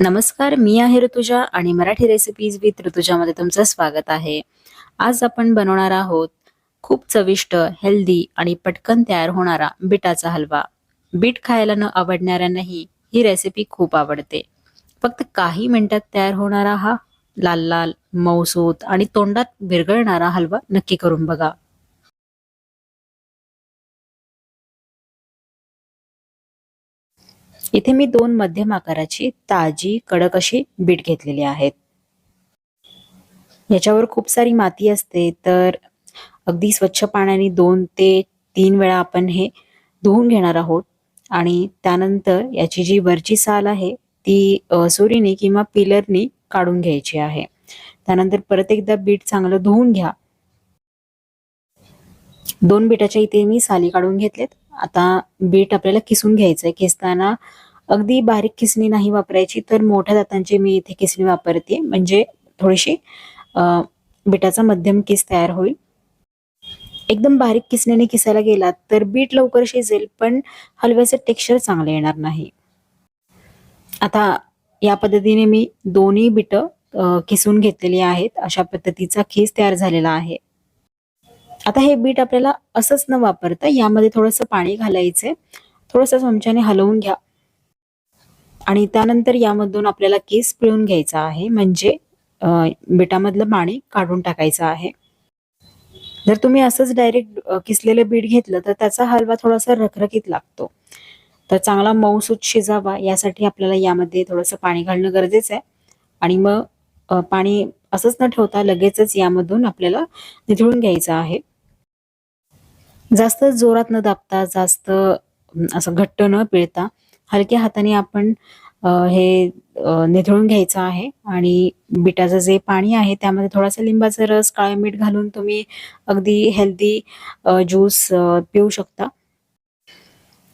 नमस्कार मी आहे ऋतुजा आणि मराठी रेसिपीज विथ ऋतुजामध्ये तुमचं स्वागत आहे. आज आपण बनवणार आहोत खूप चविष्ट हेल्दी आणि पटकन तयार होणारा बीटाचा हलवा. बीट खायला न आवडणाऱ्यांनाही ही रेसिपी खूप आवडते. फक्त काही मिनिटात तयार होणारा हा लाल लाल मऊसूत आणि तोंडात विरघळणारा हलवा नक्की करून बघा. इथे मी दोन मध्यम आकाराची ताजी कडक अशी बीट घेतलेली आहेत. याच्यावर खूप सारी माती असते तर अगदी स्वच्छ पाण्याने दोन ते तीन वेळा आपण हे धुवून घेणार आहोत. आणि त्यानंतर याची जी वरची साल आहे ती सुरीने किंवा पिलरनी काढून घ्यायची आहे. त्यानंतर परत एकदा बीट चांगलं धुवून घ्या. दोन बिटाच्या इथे मी साली काढून घेतलेत. आता बीट आपल्याला किसून घ्यायचं आहे किसताना अगदी बारीक किसणी नाही वापरायची तर मोठ्या दातांची मी इथे किसणी वापरते. म्हणजे थोडीशी बिटाचा मध्यम किस तयार होईल. एकदम बारीक किसण्याने किसायला गेलात तर बीट लवकर शिजेल पण हलव्याचं टेक्स्चर चांगलं येणार नाही. आता या पद्धतीने मी दोन्ही बिटं किसून घेतलेली आहेत. अशा पद्धतीचा खीस तयार झालेला आहे. आता हे बीट आपल्याला असंच न वापरता यामध्ये थोडंसं पाणी घालायचंय. थोडंसं चमच्याने हलवून घ्या. आणि त्यानंतर यामधून आपल्याला केस पिळून घ्यायचा आहे. म्हणजे बीटामधलं पाणी काढून टाकायचं आहे. जर तुम्ही असंच डायरेक्ट किसलेलं बीट घेतलं तर त्याचा हलवा थोडासा रखरखीत लागतो. तर चांगला मऊसूत शिजावा. यासाठी आपल्याला यामध्ये थोडंसं पाणी घालणं गरजेचं आहे. आणि मग पाणी असंच न ठेवता लगेचच यामधून आपल्याला निथळून घ्यायचं आहे. जास्त जोरात न दाबता जास्त असं घट्ट न पिळता हलक्या हाताने आपण हे निथळून घ्यायचं आहे आणि बिटाचं जे पाणी आहे त्यामध्ये थोडासा लिंबाचा रस काळे मीठ घालून तुम्ही अगदी हेल्दी ज्यूस पिऊ शकता.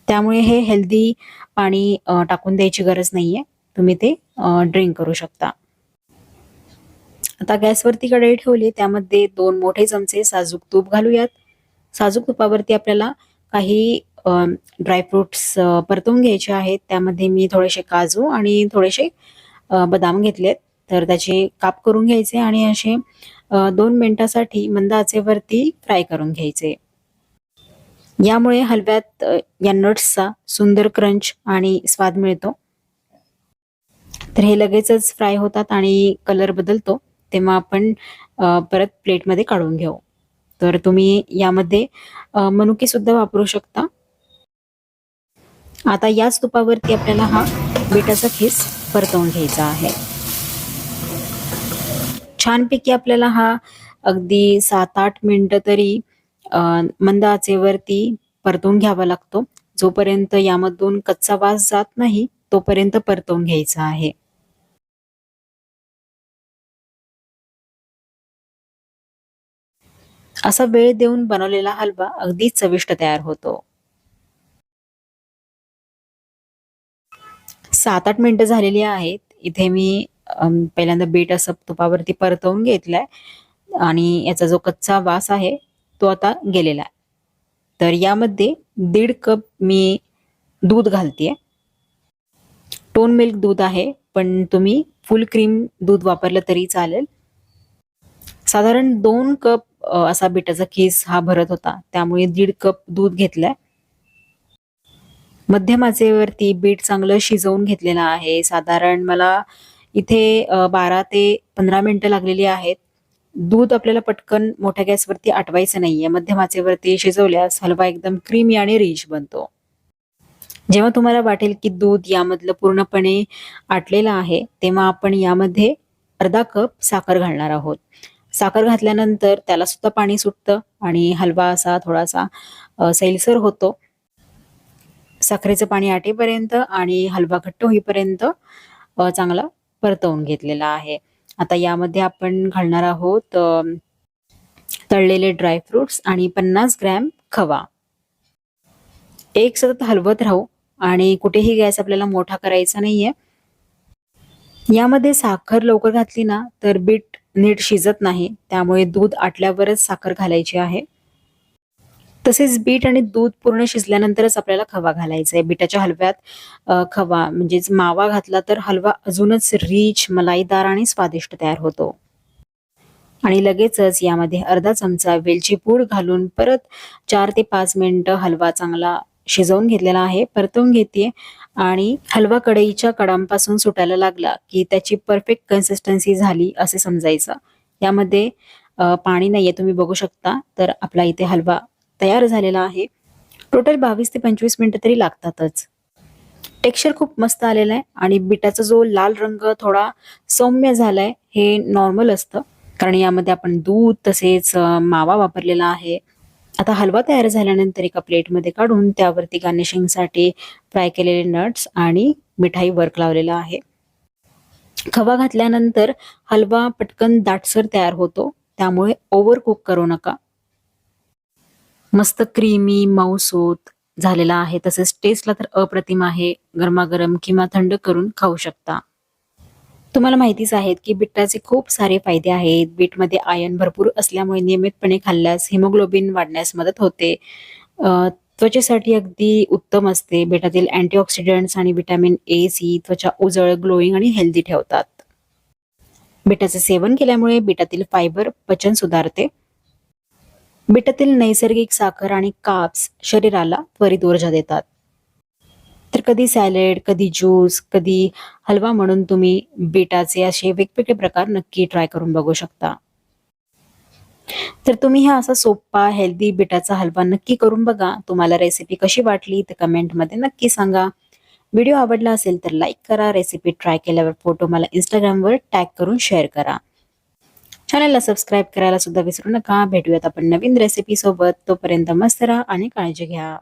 त्यामुळे हे हेल्दी पाणी टाकून द्यायची गरज नाहीये. तुम्ही ते ड्रिंक करू शकता. आता गॅसवरती कढई ठेवली त्यामध्ये दोन मोठे चमचे साजूक तूप घालूयात. साजूक तुपावरती आपल्याला काही ड्रायफ्रुट्स परतवून घ्यायचे आहेत. त्यामध्ये मी थोडेसे काजू आणि थोडेसे बदाम घेतलेत. तर त्याचे काप करून घ्यायचे आणि असे दोन मिनिटासाठी मंद आचेवरती फ्राय करून घ्यायचे. यामुळे हलव्यात या नट्सचा सुंदर क्रंच आणि स्वाद मिळतो. तर हे लगेचच फ्राय होतात आणि कलर बदलतो. तेव्हा आपण परत प्लेटमध्ये काढून घेऊ. तर तुम्ही यामध्ये मनुके सुद्धा वापरू शकता. आता याच तुपावरती आपल्याला हा बिटाचा खीस परतवून घ्यायचा आहे. छानपैकी आपल्याला हा अगदी सात आठ मिनिटं तरी मंद आचेवरती परतवून घ्यावा लागतो. जोपर्यंत यामधून कच्चा वास जात नाही तोपर्यंत परतवून घ्यायचा आहे. असा वेळ देऊन बनवलेला हलवा अगदी चविष्ट तयार होतो. सात आठ मिनिटं झालेली आहेत. इथे मी पहिल्यांदा बीट असं तुपावरती परतवून घेतलाय आणि याचा जो कच्चा वास आहे तो आता गेलेला आहे. तर यामध्ये दीड कप मी दूध घालतेय. टोन मिल्क दूध आहे पण तुम्ही फुल क्रीम दूध वापरलं तरी चालेल. साधारण दोन कप असा बिटाचा केस हा भरत होता. त्यामुळे दीड कप दूध घेतलाय. मध्यमाचेवरती बीट चांगलं शिजवून घेतलेलं आहे. साधारण मला इथे बारा ते पंधरा मिनटं लागलेली आहेत. दूध आपल्याला पटकन मोठ्या गॅसवरती आटवायचं नाहीये. मध्यम आचेवरती शिजवल्यास हलवा एकदम क्रीमी आणि रिच बनतो. जेव्हा तुम्हाला वाटेल की दूध यामधलं पूर्णपणे आटलेलं आहे तेव्हा आपण यामध्ये अर्धा कप साखर घालणार आहोत. साखर घातल्यानंतर त्याला सुद्धा पाणी सुटतं आणि हलवा असा थोडासा सैलसर होतो. साखरेचं पाणी आटेपर्यंत आणि हलवा घट्ट होईपर्यंत चांगला परतवून घेतलेला आहे. आता यामध्ये आपण घालणार आहोत तळलेले ड्रायफ्रुट्स आणि पन्नास ग्रॅम खवा. एक सतत हलवत राहू आणि कुठेही गॅस आपल्याला मोठा करायचा नाहीये. यामध्ये साखर लवकर घातली ना तर बीट नीट शिजत नाही त्यामुळे दूध आटल्यावरच साखर घालायची आहे. तसेच बीट आणि दूध पूर्ण शिजल्यानंतरच आपल्याला खवा घालायचा आहे. बीटाच्या हलव्यात खवा म्हणजेच मावा घातला तर हलवा अजूनच रिच मलाईदार आणि स्वादिष्ट तयार होतो. आणि लगेचच यामध्ये अर्धा चमचा वेलची पूड घालून परत चार ते पाच मिनिटं हलवा चांगला शिजवून घेतलेला आहे परतवून घेते आणि हलवा कढईच्या कडांपासून सुटायला लागला की त्याची परफेक्ट कन्सिस्टन्सी झाली असे समजायचं. यामध्ये पाणी नाहीये तुम्ही बघू शकता. तर आपला इथे हलवा तयार झालेला आहे. टोटल बावीस ते पंचवीस मिनिटं तरी लागतातच. टेक्स्चर खूप मस्त आलेलं आहे आणि बिटाचा जो लाल रंग थोडा सौम्य झालाय हे नॉर्मल असतं. कारण यामध्ये आपण दूध तसेच मावा वापरलेला आहे. आता हलवा तयार झाल्यानंतर एका प्लेटमध्ये काढून त्यावरती गार्निशिंगसाठी फ्राय केलेले नट्स आणि मिठाई वर्क लावलेला आहे. खवा घातल्यानंतर हलवा पटकन दाटसर तयार होतो. त्यामुळे ओव्हर कुक करू नका. मस्त क्रीमी मऊसूत झालेला आहे. तसेच टेस्टला तर अप्रतिम आहे. गरमागरम किंवा थंड करून खाऊ शकता. तुम्हाला माहितीच आहेत की बिटाचे खूप सारे फायदे आहेत. बीटमध्ये आयन भरपूर असल्यामुळे नियमितपणे खाल्ल्यास हिमोग्लोबिन वाढण्यास मदत होते. त्वचेसाठी अगदी उत्तम असते. बिटातील अँटीऑक्सिडंट्स आणि विटॅमिन ए सी त्वचा उजळ ग्लोईंग आणि हेल्दी ठेवतात. बिटाचे सेवन केल्यामुळे बिटातील फायबर पचन सुधारते. बिटातील नैसर्गिक साखर आणि काप्स शरीराला त्वरित ऊर्जा देतात. तर कधी सॅलेड कधी ज्यूस कधी हलवा म्हणून तुम्ही बीटाचे असे वेगवेगळे प्रकार नक्की ट्राय करून बघू शकता. तर तुम्ही हा असा सोपा हेल्दी बिटाचा हलवा नक्की करून बघा. तुम्हाला रेसिपी कशी वाटली तर कमेंटमध्ये नक्की सांगा. व्हिडिओ आवडला असेल तर लाईक करा. रेसिपी ट्राय केल्यावर फोटो मला इंस्टाग्रामवर टॅग करून शेअर करा. चॅनलला सबस्क्राईब करायला सुद्धा विसरू नका. भेटूयात आपण नवीन रेसिपी सोबत. तोपर्यंत मस्त राहा आणि काळजी घ्या.